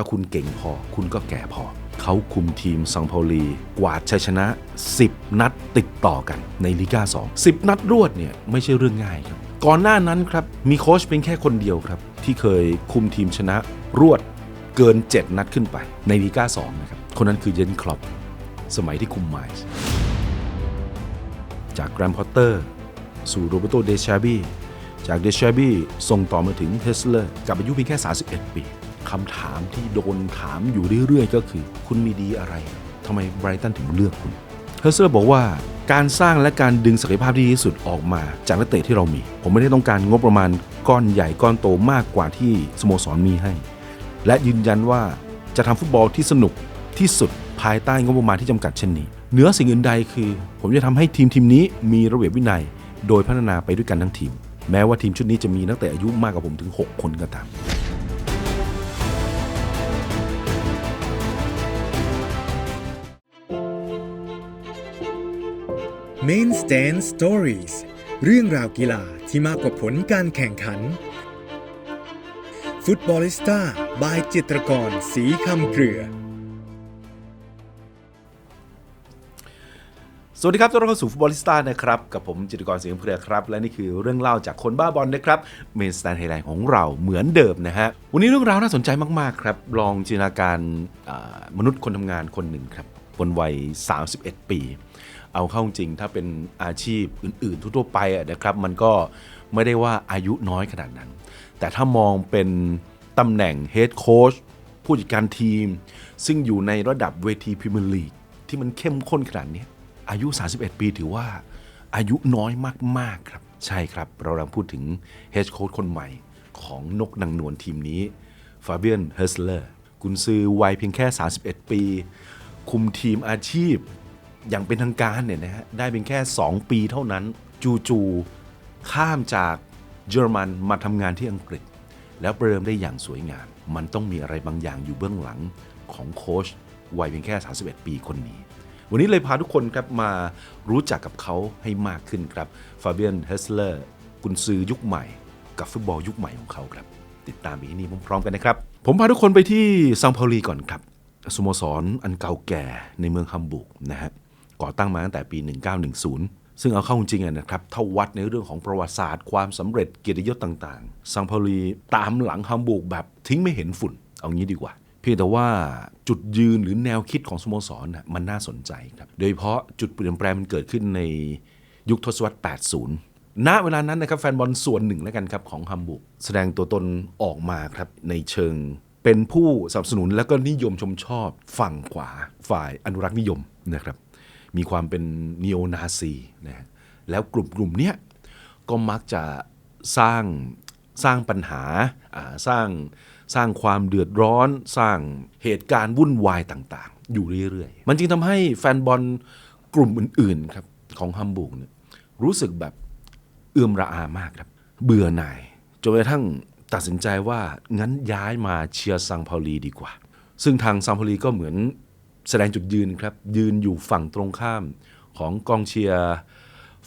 ถ้าคุณเก่งพอ คุณก็แก่พอ เขาคุมทีมซังเปาลี กวาดชัยชนะ 10 นัดติดต่อกันในลีกา2 10 นัดรวดเนี่ยไม่ใช่เรื่องง่ายครับ ก่อนหน้านั้นครับ มีโค้ชเป็นแค่คนเดียวครับ ที่เคยคุมทีมชนะรวดเกิน 7 นัดขึ้นไปในลีกา2นะครับ คนนั้นคือเยนคลอปสมัยที่คุมไมซ์จากแกรมพอตเตอร์ สู่โรเบโตเดชาบีจากเดชาบีส่งต่อมาถึงเทสเลอร์กับอายุเพียงแค่ 31 ปี คำถามที่โดนถามอยู่เรื่อยๆ ก็คือ คุณมีดีอะไรทำไมไบรตันถึงเลือกคุณเทสเลอร์บอกว่าการสร้างและการดึงศักยภาพที่ดีที่สุดออกมาจากนักเตะที่เรามี ผมไม่ได้ต้องการงบประมาณก้อนใหญ่ก้อนโตมากกว่าที่สโมสรมีให้ และยืนยันว่าจะทำฟุตบอลที่สนุกที่สุดภายใต้งบประมาณที่จำกัดเช่นนี้เหนือสิ่งอื่นใดคือ ผมจะทำให้ทีมทีมนี้มีระเบียบวินัย โดยพัฒนาไปด้วยกันทั้งทีม แม้ว่าทีมชุดนี้จะมีนักเตะอายุมากกว่าผมถึง 6 คนก็ตาม Main Stand Stories เรื่องราวกีฬาที่มากกว่าผลการแข่งขัน ฟุตบอลิสต้าบายจิตรกรสีคำเกลือ สวัสดีครับต้อนรับเข้าสู่ฟุตบอลิสต้านะครับ กับผมจิตรกรสียงเพลือครับ และนี่คือเรื่องเล่าจากคนบ้าบอลนะครับเมนสแตนไฮไลน์ของเราเหมือนเดิมนะฮะ วันนี้เรื่องราวน่าสนใจมากๆครับ ลองจินตนาการอ่ามนุษย์คนทำงานคนหนึ่งครับบนวัย 31 ปี เอาเข้าจริงถ้าเป็นอาชีพอื่น ๆ ทั่วไปนะครับ มันก็ไม่ได้ว่าอายุน้อยขนาดนั้น แต่ถ้ามองเป็นตำแหน่งเฮดโค้ชผู้จัดการทีม ซึ่งอยู่ในระดับเวทีพรีเมียร์ลีกที่มันเข้มข้นขนาดนี้อายุ 31 ปีถือว่าอายุน้อยมาก ๆ ครับ ใช่ครับ เรากำลังพูดถึงเฮดโค้ชคนใหม่ของนกนางนวลทีมนี้ฟาเบียนเฮสเลอร์กุนซือวัยเพียงแค่ 31 ปี คุมทีมอาชีพ อย่างเป็นทางการเนี่ยนะฮะได้เพียงแค่ 2 ปีเท่านั้น จูๆข้ามจากเยอรมันมาทำงานที่อังกฤษ แล้วประเดิมได้อย่างสวยงาม มันต้องมีอะไรบางอย่างอยู่เบื้องหลังของโค้ชวัยเพียงแค่ 31 ปีคนนี้ วันนี้เลยพาทุกคนครับมารู้จักกับเขาให้มากขึ้นครับฟาเบียนเฮสเลอร์กุนซือยุคใหม่ กับฟุตบอลยุคใหม่ของเขาครับ ติดตามไปที่นี่พร้อมๆกันนะครับ ผมพาทุกคนไปที่ซังเปาลีก่อนครับสโมสรอันเก่าแก่ในเมืองฮัมบูร์กนะฮะ ก่อตั้งมาตั้งแต่ปี 1910 ซึ่งเอาเข้าจริงๆอะนะครับถ้าวัดในเรื่องของประวัติศาสตร์ ความสำเร็จเกียรติยศต่างๆ ซังเปาลีตามหลังฮัมบูร์กแบบทิ้งไม่เห็นฝุ่น เอางี้ดีกว่า เพียงแต่ว่าจุดยืนหรือแนวคิดของสโมสรน่ะมันน่าสนใจครับ โดยเฉพาะจุดเปลี่ยนแปลงมันเกิดขึ้นในยุคทศวรรษ 80ณเวลานั้นนะครับแฟนบอลส่วนหนึ่งแล้วกันครับของฮัมบูกแสดงตัวตนออกมาครับในเชิงเป็นผู้สนับสนุนและก็นิยมชมชอบฝั่งขวาฝ่ายอนุรักษ์นิยมนะครับ มีความเป็นนีโอนาซีนะฮะแล้วกลุ่มกลุ่มเนี้ยก็มักจะสร้างสร้างปัญหาอ่าสร้างสร้างความเดือดร้อน สร้างเหตุการณ์วุ่นวายต่างๆ อยู่เรื่อยๆ มันจึงทำให้แฟนบอลกลุ่มอื่นๆครับของฮัมบูร์กเนี่ยรู้สึกแบบเอื้อมระอามากครับ เบื่อหน่ายจนกระทั่งตัดสินใจว่างั้นย้ายมาเชียร์ซังพาลีดีกว่า ซึ่งทางซังพาลีก็เหมือน แสดงจุดยืนครับ ยืนอยู่ฝั่งตรงข้ามของกองเชียร์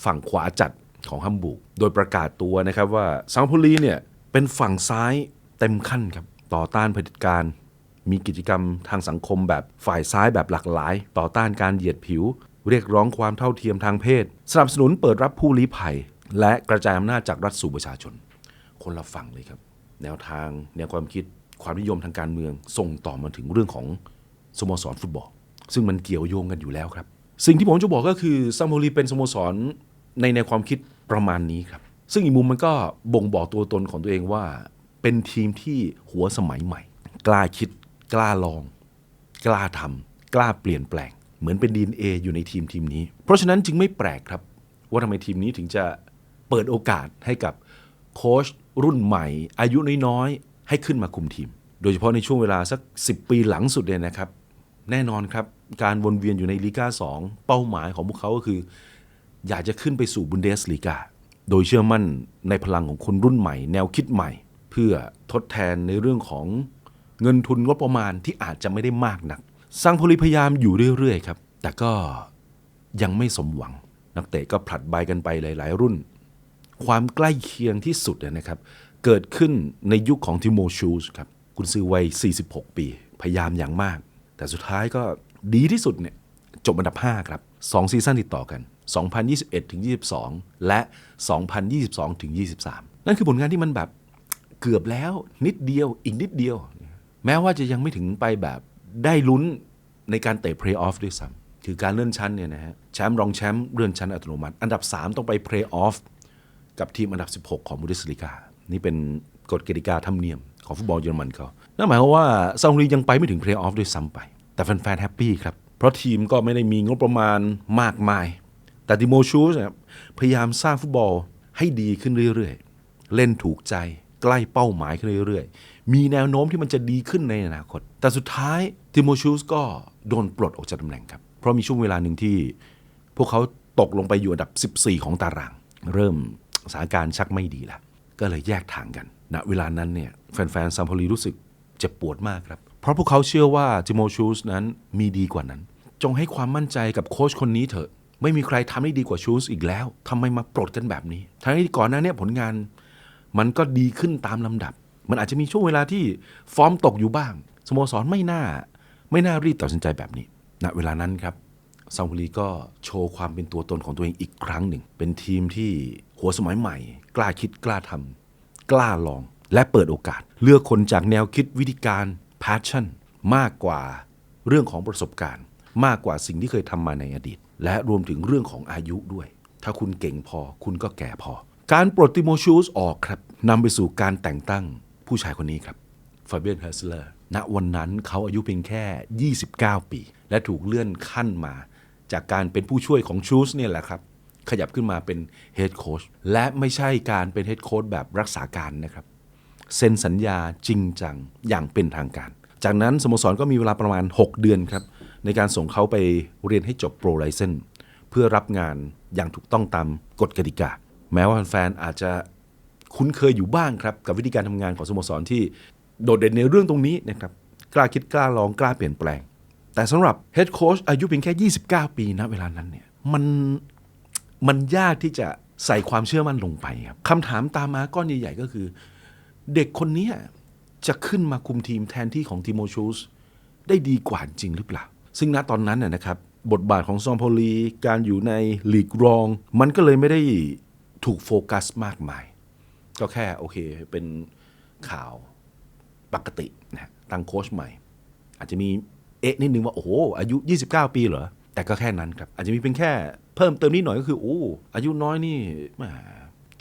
ฝั่งขวาจัดของฮัมบูร์กโดยประกาศตัวนะครับว่าซังพลีเนี่ยเป็นฝั่งซ้ายเต็มขั้นครับต่อต้านเผด็จการมีกิจกรรมทางสังคมแบบฝ่ายซ้ายแบบหลากหลาย ต่อต้านการเหยียดผิว เรียกร้องความเท่าเทียมทางเพศ สนับสนุนเปิดรับผู้ลี้ภัย และกระจายอำนาจจากรัฐสู่ประชาชน คนละฝั่งเลยครับ แนวทางแนวความคิดความนิยมทางการเมืองส่งต่อมาถึงเรื่องของ สโมสรฟุตบอล ซึ่งมันเกี่ยวโยงกันอยู่แล้วครับ สิ่งที่ผมจะบอกก็คือซัมโพลีเป็นสโมสรในแนวความคิดประมาณนี้ครับ ซึ่งอีกมุมมันก็บ่งบอกตัวตนของตัวเองว่า เป็นทีมที่หัวสมัยใหม่ กล้าคิด กล้าลอง กล้าทำกล้าเปลี่ยนแปลง เหมือนเป็นดีเออยู่ในทีมทีมนี้ เพราะฉะนั้นจึงไม่แปลกครับ ว่าทำไมทีมนี้ถึงจะเปิดโอกาสให้กับโค้ชรุ่นใหม่ อายุน้อยๆให้ขึ้นมาคุมทีม โดยเฉพาะในช่วงเวลาสัก 10 ปีหลังสุดเนี่ยนะครับ แน่นอนครับการวนเวียนอยู่ในลีกา2 เป้าหมายของพวกเขาก็คือ อยากจะขึ้นไปสู่บุนเดสลีกาโดยเชื่อมั่นในพลังของคนรุ่นใหม่ แนวคิดใหม่ เพื่อทดแทนในเรื่องของเงินทุนงบประมาณที่อาจจะไม่ได้มากนักสร้างพลิพยายามอยู่เรื่อยๆครับ แต่ก็ยังไม่สมหวัง นักเตะก็ผลัดใบกันไปหลาย ๆ รุ่น ความใกล้เคียงที่สุดนะครับ เกิดขึ้นในยุคของทิโมชูสครับ คุณซื้อวัย 46 ปี พยายามอย่างมาก แต่สุดท้ายก็ดีที่สุดเนี่ยจบอันดับ 5 ครับ 2 ซีซั่นติดต่อกัน 2021ถึง22 และ 2022ถึง23 นั่นคือผลงานที่มันแบบเกือบแล้วนิดเดียวอีกนิดเดียว แม้ว่าจะยังไม่ถึงไปแบบได้ลุ้นในการเตะเพลย์ออฟด้วยซ้ำคือการเลื่อนชั้นเนี่ยนะฮะแชมป์รองแชมป์เลื่อนชั้นอัตโนมัติ อันดับ 3 ต้องไปเพลย์ออฟกับทีมอันดับ 16 ของบูเดสลิกานี่เป็นกฎกติกาธรรมเนียมของฟุตบอลเยอรมันเขา นั่นหมายความว่าซาอุดียังไปไม่ถึงเพลย์ออฟด้วยซ้ำไป แต่แฟนๆแฮปปี้ครับ เพราะทีมก็ไม่ได้มีงบประมาณมากมาย แต่ดิโมชูสพยายามสร้างฟุตบอลให้ดีขึ้นเรื่อยๆ เล่นถูกใจใกล้เป้าหมายขึ้นเรื่อยๆ มีแนวโน้มที่มันจะดีขึ้นในอนาคต แต่สุดท้ายดิโมชูสก็โดนปลดออกจากตำแหน่งครับ เพราะมีช่วงเวลาหนึ่งที่ พวกเขาตกลงไปอยู่อันดับ 14 ของตาราง เริ่มสถานการณ์ชักไม่ดีแล้ว ก็เลยแยกทางกันณเวลานั้นเนี่ยแฟนๆซัมโพลีรู้สึก เจ็บปวดมากครับ เพราะพวกเขาเชื่อว่าจิโมชูสนั้นมีดีกว่านั้น จงให้ความมั่นใจกับโค้ชคนนี้เถอะ ไม่มีใครทำได้ดีกว่าชูสอีกแล้วทำไมมาปลดกันแบบนี้ ทั้งที่ก่อนหน้านี้ผลงานมันก็ดีขึ้นตามลำดับ มันอาจจะมีช่วงเวลาที่ฟอร์มตกอยู่บ้าง สโมสรไม่น่า ไม่น่ารีบตัดสินใจแบบนี้ณเวลานั้นครับซาอุลีก็โชว์ความเป็นตัวตนของตัวเองอีกครั้งหนึ่ง เป็นทีมที่หัวสมัยใหม่ กล้าคิดกล้าทำกล้าลอง และเปิดโอกาส เลือกคนจากแนวคิดวิธีการ passion มากกว่าเรื่องของประสบการณ์ มากกว่าสิ่งที่เคยทำมาในอดีต และรวมถึงเรื่องของอายุด้วย ถ้าคุณเก่งพอคุณก็แก่พอ การปลดติโมชูสออกครับนำไปสู่การแต่งตั้งผู้ชายคนนี้ครับฟาเบียนเฮสเลอร์ณวันนั้นเขาอายุเพียงแค่ 29 ปี และถูกเลื่อนขั้นมา จากการเป็นผู้ช่วยของชูสเนี่ยแหละครับขยับขึ้นมาเป็นเฮดโค้ชและไม่ใช่การเป็นเฮดโค้ชแบบรักษาการนะครับ เซ็นสัญญาจริงจังอย่างเป็นทางการ จากนั้นสโมสรก็มีเวลาประมาณ 6 เดือนครับในการส่งเขาไปเรียนให้จบโปรไลเซนเพื่อรับงานอย่างถูกต้องตามกฎกติกา แม้ว่าแฟนอาจจะคุ้นเคยอยู่บ้างครับกับวิธีการทำงานของสโมสรที่โดดเด่นในเรื่องตรงนี้นะครับกล้าคิดกล้าลองกล้าเปลี่ยนแปลง แต่สำหรับเฮดโค้ชอายุเพียงแค่ 29 ปีนะเวลานั้นเนี่ยมันมันยากที่จะใส่ความเชื่อมั่นลงไปครับคำถามตามมาก้อนใหญ่ๆก็คือ เด็กคนนี้จะขึ้นมาคุมทีมแทนที่ของติโมชูสได้ดีกว่าจริงหรือเปล่า ซึ่งณตอนนั้นน่ะนะครับ บทบาทของซองโพลี การอยู่ในลีกรอง มันก็เลยไม่ได้ถูกโฟกัสมากมาย ก็แค่โอเคเป็นข่าวปกตินะตั้งโค้ชใหม่ อาจจะมีเอ๊ะนิดนึงว่า โอ้โห อายุ 29 ปีเหรอ แต่ก็แค่นั้นครับ อาจจะมีเป็นแค่เพิ่มเติมนิดหน่อยก็คือโอ้อายุน้อยนี่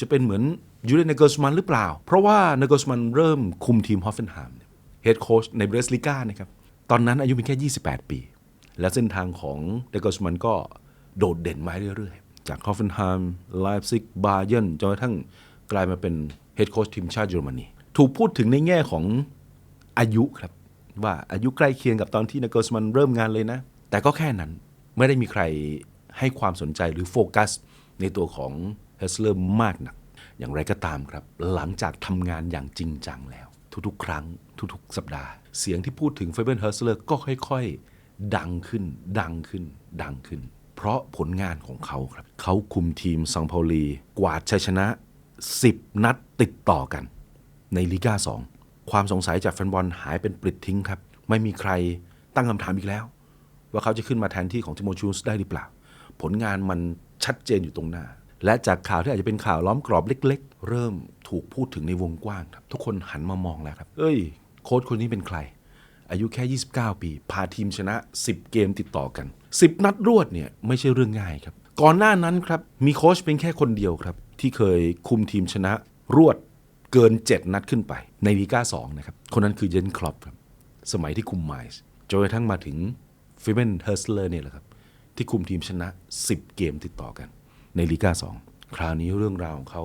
จะเป็นเหมือน ยูเรนเนเกอร์สมันหรือเปล่า เพราะว่าเนเกอร์สมันเริ่มคุมทีมฮอฟเฟนไฮม์เฮดโค้ชในเบรสลิก้านะครับตอนนั้นอายุเพียงแค่ 28 ปี และเส้นทางของเนเกอร์สมันก็โดดเด่นมาเรื่อยๆ จากฮอฟเฟนไฮม์ไลฟ์ซิกบาเยนจนกระทั่งกลายมาเป็นเฮดโค้ชทีมชาติเยอรมนีถูกพูดถึงในแง่ของอายุครับ ว่าอายุใกล้เคียงกับตอนที่น g ก r สมันเริ่มงานเลยนะ แต่ก็แค่นั้นไม่ได้มีใครให้ความสนใจหรือโฟกัสในตัวของเฮสเลอร์มากนัก อย่างไรก็ตามครับ หลังจากทำงานอย่างจริงจังแล้ว ทุกๆ ครั้ง ทุกๆ สัปดาห์ เสียงที่พูดถึงเฟเบิลเฮสเลอร์ก็ค่อยๆ ดังขึ้น ดังขึ้น ดังขึ้น เพราะผลงานของเขาครับ เขาคุมทีมซังเปาลี กวาดชัยชนะ 10 นัดติดต่อกัน ในลีกา2 ความสงสัยจากแฟนบอลหายเป็นปลิดทิ้งครับ ไม่มีใครตั้งคำถามอีกแล้ว ว่าเขาจะขึ้นมาแทนที่ของทิโมชูสได้หรือเปล่า ผลงานมันชัดเจนอยู่ตรงหน้า และจากข่าวที่อาจจะเป็นข่าวล้อมกรอบเล็ก ๆ เริ่มถูกพูดถึงในวงกว้างครับทุกคนหันมามองแล้วครับ เอ้ย โค้ชคนนี้เป็นใคร อายุแค่ 29 ปี พาทีมชนะ 10 เกมติดต่อกัน 10 นัดรวดเนี่ยไม่ใช่เรื่องง่ายครับ ก่อนหน้านั้นครับมีโค้ชเป็นแค่คนเดียวครับ ที่เคยคุมทีมชนะรวดเกิน 7 นัดขึ้นไปในลีกา2นะครับคนนั้นคือเยนคลอปครับสมัยที่คุมไมส์จนกระทั่งมาถึงฟิเมนเฮอร์สเลอร์เนี่ยแหละครับที่คุมทีมชนะ 10 เกมติดต่อกัน ในลีกา2คราวนี้เรื่องราวของเขา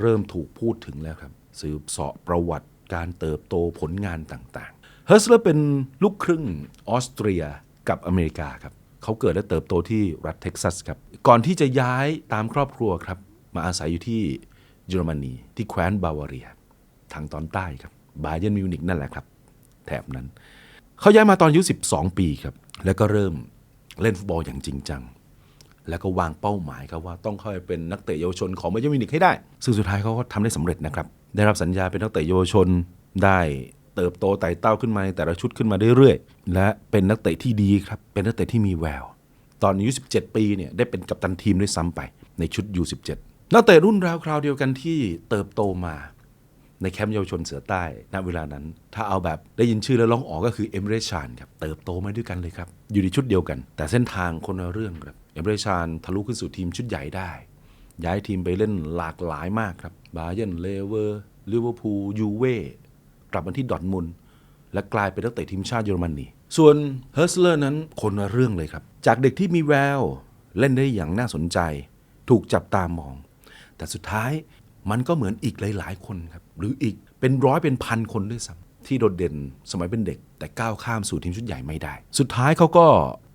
เริ่มถูกพูดถึงแล้วครับ สืบเสาะประวัติการเติบโตผลงานต่างๆเฮอร์สเลอร์เป็นลูกครึ่งออสเตรียกับอเมริกาครับเขาเกิดและเติบโตที่รัฐเท็กซัสครับ ก่อนที่จะย้ายตามครอบครัวครับ มาอาศัยอยู่ที่เยอรมนีที่แคว้นบาวาเรีย ทางตอนใต้ครับบาเยร์นมิวนิกนั่นแหละครับ แถบนั้น เขาย้ายมาตอนอายุ 12 ปีครับ แล้วก็เริ่มเล่นฟุตบอลอย่างจริงจัง แล้วก็วางเป้าหมายครับว่าต้องเข้าไปเป็นนักเตะเยาวชนของบาเยร์นมินิกให้ได้ ซึ่งสุดท้ายเขาก็ทำได้สำเร็จนะครับ ได้รับสัญญาเป็นนักเตะเยาวชน ได้เติบโตไต่เต้าขึ้นมาในแต่ละชุดขึ้นมาเรื่อยๆ และเป็นนักเตะที่ดีครับ เป็นนักเตะที่มีแวว ตอนอายุ 17 ปีเนี่ยได้เป็นกัปตันทีมด้วยซ้ำไปในชุด U17 นักเตะรุ่นราวคราวเดียวกันที่เติบโตมาในแคมป์เยาวชนเสือใต้ ณ เวลานั้น ถ้าเอาแบบได้ยินชื่อแล้วร้องอ๋อก็คือเอมเรชานครับ เติบโตมาด้วยกันเลยครับ อยู่ในชุดเดียวกัน แต่เส้นทางคนละเรื่องครับ เอมเรชานทะลุขึ้นสู่ทีมชุดใหญ่ได้ ย้ายทีมไปเล่นหลากหลายมากครับบาเยร์นเลเวอร์ลิเวอร์พูลยูเว่กลับมาที่ดอทมุนและกลายเป็นนักเตะทีมชาติเยอรมนีส่วนเฮิร์สเลอร์นั้นคนละเรื่องเลยครับ จากเด็กที่มีแวว เล่นได้อย่างน่าสนใจ ถูกจับตามอง แต่สุดท้ายมันก็เหมือนอีกหลาย ๆ คนครับ หรืออีกเป็นร้อยเป็นพันคนด้วยซ้ำที่โดดเด่นสมัยเป็นเด็ก แต่ก้าวข้ามสู่ทีมชุดใหญ่ไม่ได้ สุดท้ายเขาก็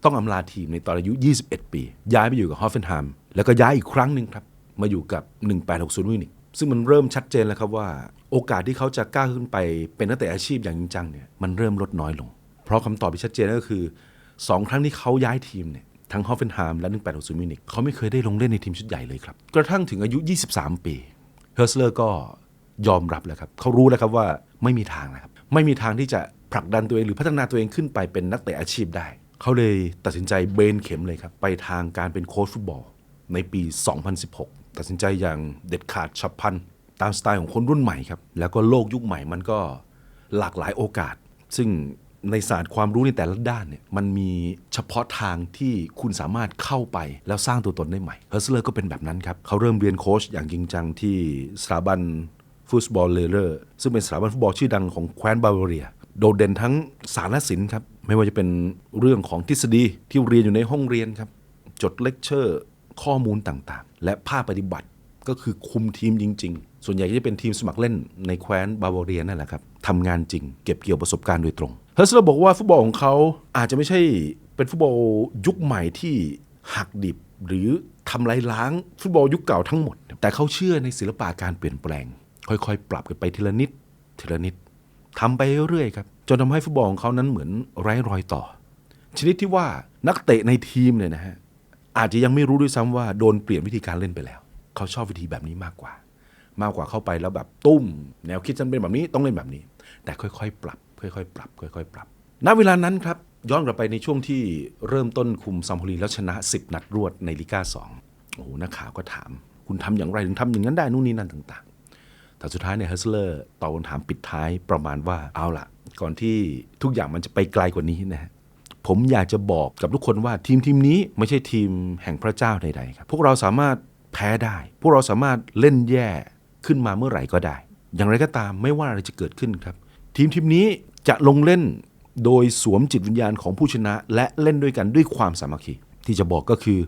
ต้องอำลาทีมในตอนอายุ 21 ปี ย้ายไปอยู่กับฮอฟเฟนไฮม์แล้วก็ย้ายอีกครั้งหนึ่งครับ มาอยู่กับ 1860วินิกซึ่งมันเริ่มชัดเจนแล้วครับว่าโอกาสที่เขาจะก้าวขึ้นไปเป็นนักเตะอาชีพอย่างจริงจังเนี่ยมันเริ่มลดน้อยลง เพราะคำตอบที่ชัดเจนก็คือ 2 ครั้งที่เขาย้ายทีมเนี่ยทั้งฮอฟเฟนไฮม์และ 1860มิวนิกเขาไม่เคยได้ลงเล่นในทีมชุดใหญ่เลยครับ กระทั่งถึงอายุ 23 ปีเฮอร์สเลอร์ก็ยอมรับแล้วครับเขารู้แล้วครับว่าไม่มีทางนะครับไม่มีทางที่จะผลักดันตัวเองหรือพัฒนาตัวเองขึ้นไปเป็นนักเตะอาชีพได้ เขาเลยตัดสินใจเบนเข็มเลยครับ ไปทางการเป็นโค้ชฟุตบอลในปี 2016 ตัดสินใจอย่างเด็ดขาดฉับพลัน ตามสไตล์ของคนรุ่นใหม่ครับ แล้วก็โลกยุคใหม่มันก็หลากหลายโอกาส ซึ่งในศาสตร์ความรู้ในแต่ละด้านเนี่ยมันมีเฉพาะทางที่คุณสามารถเข้าไปแล้วสร้างตัวตนได้ใหม่เฮอร์สเลอร์ก็เป็นแบบนั้นครับ เขาเริ่มเรียนโค้ชอย่างจริงจังที่สถาบันฟุตบอลเลอร์ซึ่งเป็นสถาบันฟุตบอลชื่อดังของแคว้นบาวาเรีย โดดเด่นทั้งสารศิลป์ครับ ไม่ว่าจะเป็นเรื่องของทฤษฎีที่เรียนอยู่ในห้องเรียนครับ จดเลคเชอร์ข้อมูลต่างๆ และภาคปฏิบัติก็คือคุมทีมจริง ๆ ส่วนใหญ่ก็จะเป็นทีมสมัครเล่นในแคว้นบาวาเรียนั่นแหละครับทำงานจริง เก็บเกี่ยวประสบการณ์โดยตรงเฮอร์สเลอร์บอกว่าฟุตบอลของเขาอาจจะไม่ใช่เป็นฟุตบอลยุคใหม่ที่หักดิบหรือทำลายล้างฟุตบอลยุคเก่าทั้งหมด แต่เขาเชื่อในศิลปะการเปลี่ยนแปลง ค่อยๆ ปรับกันไปทีละนิดทีละนิด ทำไปเรื่อยๆครับจนทำให้ฟุตบอลของเขานั้นเหมือนไร้รอยต่อ ชนิดที่ว่านักเตะในทีมเนี่ยนะฮะอาจจะยังไม่รู้ด้วยซ้ำว่าโดนเปลี่ยนวิธีการเล่นไปแล้ว เขาชอบวิธีแบบนี้มากกว่า มากกว่าเข้าไปแล้วแบบตุ้ม แนวคิดฉันเป็นแบบนี้ต้องเล่นแบบนี้ แต่ค่อยๆ ปรับ ค่อยๆ ปรับ ค่อยๆ ปรับ ณเวลานั้นครับย้อนกลับไปในช่วงที่เริ่มต้นคุมซัมโพลีแล้วชนะ 10 นัดรวดในลีกา2โอ้โหนักข่าวก็ถาม คุณทำอย่างไรถึงทำอย่างนั้นได้นู่นนี่นั่นต่างๆ แต่สุดท้ายเนี่ยเฮสเลอร์ตอบคำถามปิดท้ายประมาณว่าเอาละก่อนที่ทุกอย่างมันจะไปไกลกว่านี้นะฮะผมอยากจะบอกกับทุกคนว่าทีมทีมนี้ไม่ใช่ทีมแห่งพระเจ้าใดๆครับพวกเราสามารถแพ้ได้ พวกเราสามารถเล่นแย่ขึ้นมาเมื่อไหร่ก็ได้ อย่างไรก็ตามไม่ว่าอะไรจะเกิดขึ้นครับ ทีมทีมนี้จะลงเล่นโดยสวมจิตวิญญาณของผู้ชนะ และเล่นด้วยกันด้วยความสามัคคีที่จะบอกก็คือ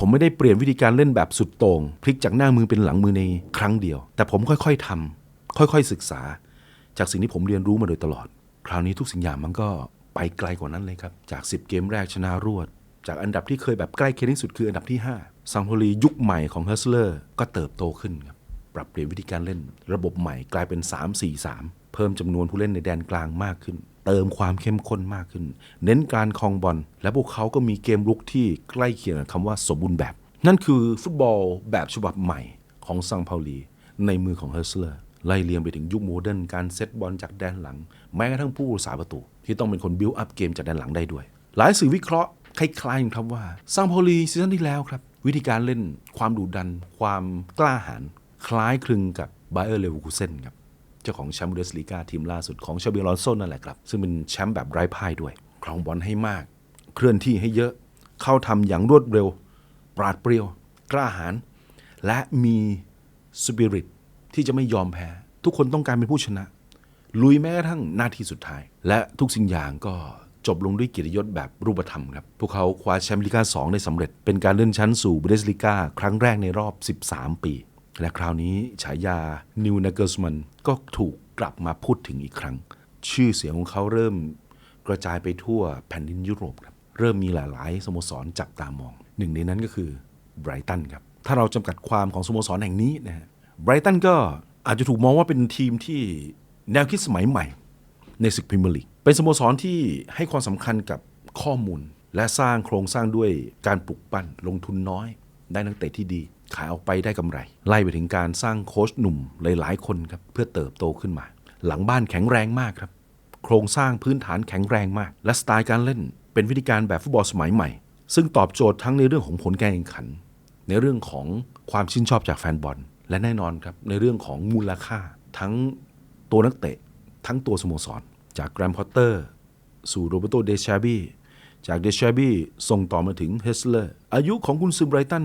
ผมไม่ได้เปลี่ยนวิธีการเล่นแบบสุดโต่งพลิกจากหน้ามือเป็นหลังมือในครั้งเดียว แต่ผมค่อยๆทำค่อยๆศึกษา จากสิ่งที่ผมเรียนรู้มาโดยตลอด คราวนี้ทุกสิ่งอย่างมันก็ไปไกลกว่านั้นเลยครับ จาก 10 เกมแรกชนะรวด จากอันดับที่เคยแบบใกล้เคียงที่สุดคืออันดับที่5ซังโพลียุคใหม่ของเฮอร์สเลอร์ก็เติบโตขึ้นครับปรับเปลี่ยนวิธีการเล่น ระบบใหม่กลายเป็น 3-4-3 เพิ่มจำนวนผู้เล่นในแดนกลางมากขึ้น เติมความเข้มข้นมากขึ้น เน้นการคองบอล และพวกเขาก็มีเกมรุกที่ใกล้เคียงกับคำว่าสมบูรณ์แบบ นั่นคือฟุตบอลแบบฉบับใหม่ของซังเปาลี ในมือของเฮอร์เลอร์ไล่เลียงไปถึงยุคโมเดิร์นการเซตบอลจากแดนหลัง แม้กระทั่งผู้รักษาประตู ที่ต้องเป็นคนบิวอัพเกมจากแดนหลังได้ด้วย หลายสื่อวิเคราะห์คล้ายๆกันครับว่าซังเปาลีซีซั่นที่แล้วครับวิธีการเล่นความดุดัน ความกล้าหาญคล้ายคลึงกับไบเออร์เลเวอร์คูเซนครับ จ้าของแชมป์บูเดสลีกาทีมล่าสุดของชาเบียรอนโซนนั่นแหละครับ ซึ่งเป็นแชมป์แบบไร้พ่ายด้วย ครองบอลให้มาก เคลื่อนที่ให้เยอะเข้าทำอย่างรวดเร็ว ปราดเปรียว กล้าหาญและมีสปิริตที่จะไม่ยอมแพ้ ทุกคนต้องการเป็นผู้ชนะ ลุยแม้กระทั่งนาทีสุดท้าย และทุกสิ่งอย่างก็จบลงด้วยกียรยศแบบรูปธรรมครับ พวกเขาคว้าแชมป์ลีกา2ได้สำเร็จ เป็นการเลื่อนชั้นสู่บูเดสลีกาครั้งแรกในรอบ 13 ปี และคราวนี้ฉายานิวนาเกอร์สมันก็ถูกกลับมาพูดถึงอีกครั้ง ชื่อเสียงของเขาเริ่มกระจายไปทั่วแผ่นดินยุโรปครับ เริ่มมีหลายๆสโมสรจับตามอง หนึ่งในนั้นก็คือไบรตันครับ ถ้าเราจำกัดความของสโมสรแห่งนี้นะฮะไบรตันก็อาจจะถูกมองว่าเป็นทีมที่แนวคิดสมัยใหม่ ในศึกพรีเมียร์ลีก เป็นสโมสรที่ให้ความสำคัญกับข้อมูล และสร้างโครงสร้างด้วยการปลุกปั้นลงทุนน้อย ได้นักเตะที่ดี ขายออกไปได้กำไร ไล่ไปถึงการสร้างโค้ชหนุ่มหลาย ๆ คนครับเพื่อเติบโตขึ้นมา หลังบ้านแข็งแรงมากครับ โครงสร้างพื้นฐานแข็งแรงมาก และสไตล์การเล่นเป็นวิธีการแบบฟุตบอลสมัยใหม่ ซึ่งตอบโจทย์ทั้งในเรื่องของผลการแข่งขัน ในเรื่องของความชื่นชอบจากแฟนบอล และแน่นอนครับในเรื่องของมูลค่า ทั้งตัวนักเตะ ทั้งตัวสโมสร จากแกรมพอตเตอร์สู่โรเบโตเดชาบีจากเดชาบีส่งต่อมาถึงเฮสเลอร์อายุของกุนซือไบรตัน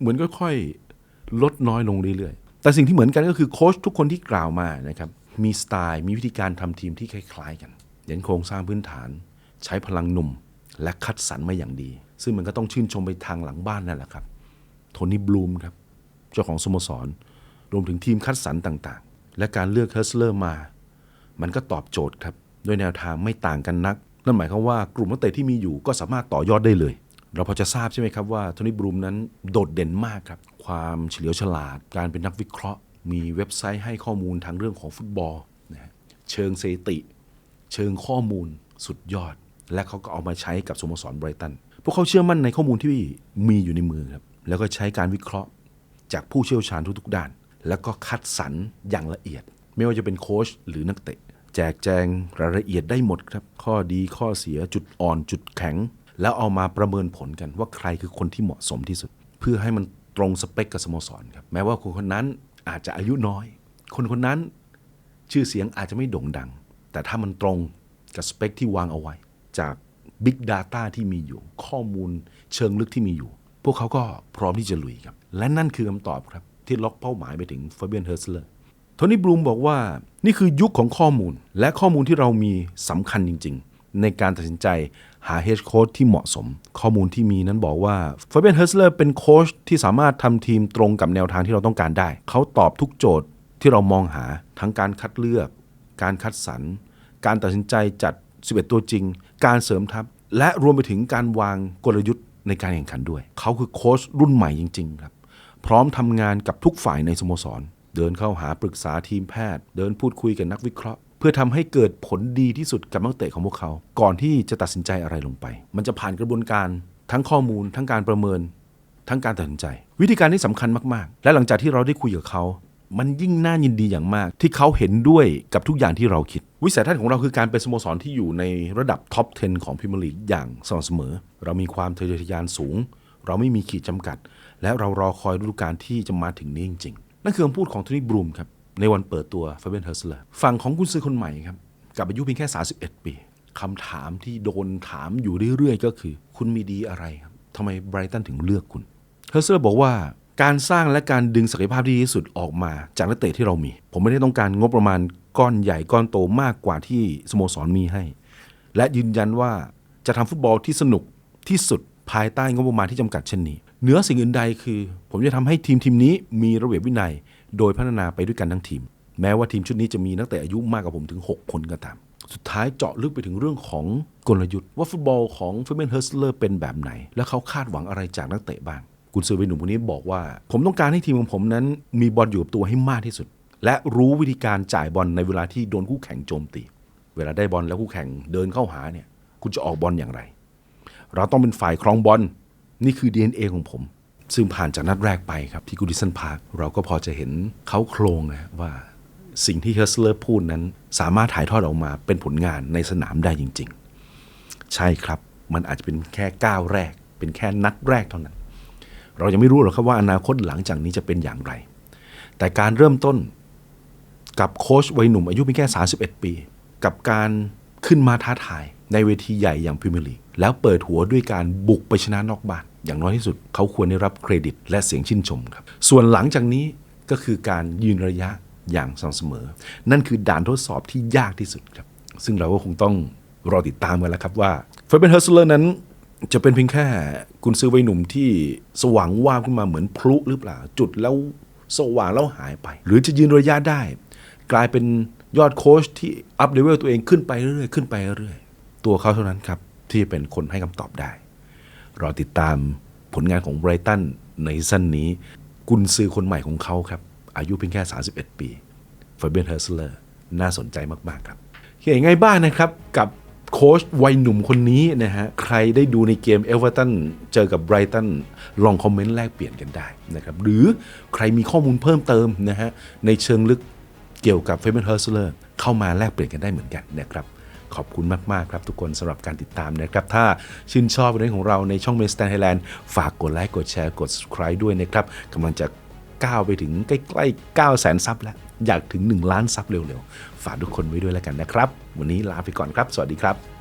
เหมือนค่อยๆลดน้อยลงเรื่อยๆ แต่สิ่งที่เหมือนกันก็คือโค้ชทุกคนที่กล่าวมานะครับมีสไตล์มีวิธีการทำทีมที่คล้ายๆกันเน้นโครงสร้างพื้นฐาน ใช้พลังหนุ่ม และคัดสรรมาอย่างดี ซึ่งมันก็ต้องชื่นชมไปทางหลังบ้านนั่นแหละครับโทนี่บลูมครับเจ้าของสโมสร รวมถึงทีมคัดสรรต่างๆ และการเลือกเฮสเลอร์มา มันก็ตอบโจทย์ครับด้วยแนวทางไม่ต่างกันนัก นั่นหมายความว่ากลุ่มนักเตะที่มีอยู่ก็สามารถต่อยอดได้เลย เราพอจะทราบใช่ไหมครับว่าโทนี่บรูมนั้นโดดเด่นมากครับ ความเฉลียวฉลาด การเป็นนักวิเคราะห์ มีเว็บไซต์ให้ข้อมูลทางเรื่องของฟุตบอลนะเชิงสถิติ เชิงข้อมูลสุดยอด และเขาก็เอามาใช้กับสโมสรไบรตัน พวกเขาเชื่อมั่นในข้อมูลที่มีอยู่ในมือครับ แล้วก็ใช้การวิเคราะห์ จากผู้เชี่ยวชาญทุกๆด้าน แล้วก็คัดสรรอย่างละเอียด ไม่ว่าจะเป็นโค้ชหรือนักเตะ แจกแจงรายละเอียดได้หมดครับ ข้อดีข้อเสียจุดอ่อนจุดแข็ง แล้วเอามาประเมินผลกันว่าใครคือคนที่เหมาะสมที่สุด เพื่อให้มันตรงสเปคกับสโมสรครับแม้ว่าคนคนนั้นอาจจะอายุน้อย คนคนนั้นชื่อเสียงอาจจะไม่โด่งดัง แต่ถ้ามันตรงกับสเปคที่วางเอาไว้ จาก Big Data ที่มีอยู่ ข้อมูลเชิงลึกที่มีอยู่ พวกเขาก็พร้อมที่จะลุยครับ และนั่นคือคำตอบครับ ที่ล็อกเป้าหมายไปถึงฟาเบียนเฮอร์สเลอร์โทนี่บลูมบอกว่านี่คือยุคของข้อมูล และข้อมูลที่เรามีสำคัญจริง ๆ ในการตัดสินใจ หาเฮดโค้ชที่เหมาะสม ข้อมูลที่มีนั้นบอกว่าฟาเบียนเฮอร์สเลอร์เป็นโค้ชที่สามารถทำทีมตรงกับแนวทางที่เราต้องการได้ เขาตอบทุกโจทย์ที่เรามองหาทั้งการคัดเลือก การคัดสรร การตัดสินใจจัด 11 ตัวจริง การเสริมทัพ และรวมไปถึงการวางกลยุทธ์ในการแข่งขันด้วย เขาคือโค้ชรุ่นใหม่จริงๆครับ พร้อมทำงานกับทุกฝ่ายในสโมสร เดินเข้าหาปรึกษาทีมแพทย์ เดินพูดคุยกับนักวิเคราะห์ พื่อทำให้เกิดผลดีที่สุดกับนักเตะของพวกเขา ก่อนที่จะตัดสินใจอะไรลงไป มันจะผ่านกระบวนการทั้งข้อมูล ทั้งการประเมิน ทั้งการตัดสินใจ วิธีการนี้สำคัญมากๆ และหลังจากที่เราได้คุยกับเขา มันยิ่งน่ายินดีอย่างมาก ที่เขาเห็นด้วยกับทุกอย่างที่เราคิด วิสัยทัศน์ของเราคือการเป็นสโมสรที่อยู่ในระดับท็อป 10 ของพรีเมียร์ลีกอย่างสม่ำเสมอ เรามีความทะเยอทะยานสูง เราไม่มีขีดจำกัด และเรารอคอยฤดูกาลที่จะมาถึงนี้จริงๆนั่นคือคำพูดของโทนี่บรูมครับ ในวันเปิดตัวฟาเบนเฮอร์สเลอร์ฝั่งของกุนซือคนใหม่ครับกับอายุเพียงแค่ 31 ปีคำถามที่โดนถามอยู่เรื่อยๆ ก็คือ คุณมีดีอะไรครับทำไมไบรตันถึงเลือกคุณเฮอร์เซอร์บอกว่าการสร้างและการดึงศักยภาพที่ดีที่สุดออกมาจากนักเตะที่เรามี ผมไม่ได้ต้องการงบประมาณก้อนใหญ่ก้อนโตมากกว่าที่สโมสรมีให้ และยืนยันว่าจะทำฟุตบอลที่สนุกที่สุดภายใต้งบประมาณที่จำกัดเช่นนี้เหนือสิ่งอื่นใดคือ ผมจะทำให้ทีมทีมนี้มีระเบียบวินัย โดยพัฒนาไปด้วยกันทั้งทีม แม้ว่าทีมชุดนี้จะมีนักเตะอายุมากกว่าผมถึง 6 คนก็ตาม สุดท้ายเจาะลึกไปถึงเรื่องของกลยุทธ์ว่าฟุตบอลของเฟเบนเฮอร์สเลอร์เป็นแบบไหน และเขาคาดหวังอะไรจากนักเตะบ้างกุนซือเป็นหนุ่มคนนี้บอกว่า ผมต้องการให้ทีมของผมนั้น มีบอลอยู่กับตัวให้มากที่สุด และรู้วิธีการจ่ายบอลในเวลาที่โดนคู่แข่งโจมตี เวลาได้บอลแล้วคู่แข่งเดินเข้าหาเนี่ย คุณจะออกบอลอย่างไร เราต้องเป็นฝ่ายครองบอลนี่คือ DNA ของผม ซึ่งผ่านจากนัดแรกไปครับที่กูดิสันพาร์คเราก็พอจะเห็นเขาโครงนะว่าสิ่งที่เฮอร์สเลอร์พูดนั้น สามารถถ่ายทอดออกมาเป็นผลงานในสนามได้จริง ๆ ใช่ครับมันอาจจะเป็นแค่ก้าวแรก เป็นแค่นัดแรกเท่านั้น เรายังไม่รู้หรอกครับว่าอนาคตหลังจากนี้จะเป็นอย่างไร แต่การเริ่มต้นกับโค้ชวัยหนุ่มอายุเพียงแค่ 31 ปี กับการขึ้นมาท้าทายในเวทีใหญ่อย่างพรีเมียร์ลีกแล้วเปิดหัวด้วยการบุกไปชนะนอกบ้าน อย่างน้อยที่สุดเขาควรได้รับเครดิตและเสียงชื่นชมครับ ส่วนหลังจากนี้ก็คือการยืนระยะอย่างสม่ำเสมอ นั่นคือด่านทดสอบที่ยากที่สุดครับ ซึ่งเราก็คงต้องรอติดตามกันแล้วครับว่าเฟเบนเฮอร์สเลอร์นั้นจะเป็นเพียงแค่กุนซือวัยหนุ่มที่สว่างวาบขึ้นมาเหมือนพลุหรือเปล่า จุดแล้วสว่างแล้วหายไป หรือจะยืนระยะได้ กลายเป็นยอดโค้ชที่อัพเลเวลตัวเองขึ้นไปเรื่อยๆขึ้นไปเรื่อยๆตัวเขาเท่านั้นครับที่เป็นคนให้คำตอบได้ รอติดตามผลงานของไบรตันในสั้นนี้ กุนซือคนใหม่ของเขาครับ อายุเพียงแค่ 31 ปีฟาเบียนเฮอร์สเลอร์น่าสนใจมาก ๆ ครับเห็นไงบ้างนะครับกับโค้ชวัยหนุ่มคนนี้นะฮะ ใครได้ดูในเกมเอเวอร์ตันเจอกับไบรตันลองคอมเมนต์แลกเปลี่ยนกันได้นะครับ หรือใครมีข้อมูลเพิ่มเติมนะฮะ ในเชิงลึกเกี่ยวกับ f a m o u s Hustler เข้ามาแลกเปลี่ยนกันได้เหมือนกันนะครับ ขอบคุณมาก ๆ ครับทุกคนสำหรับการติดตามนะครับ ถ้าชื่นชอบเรื่องของเราในช่องเมสแตนไทยแลนด์ฝากกดไลค์กดแชร์กด subscribe ด้วยนะครับกำลังจะก้าวไปถึงใกล้ๆ9แสนซับแล้ว อยากถึง 1 ล้านซับเร็ว ๆ ฝากทุกคนไว้ด้วยแล้วกันนะครับ วันนี้ลาไปก่อนครับ สวัสดีครับ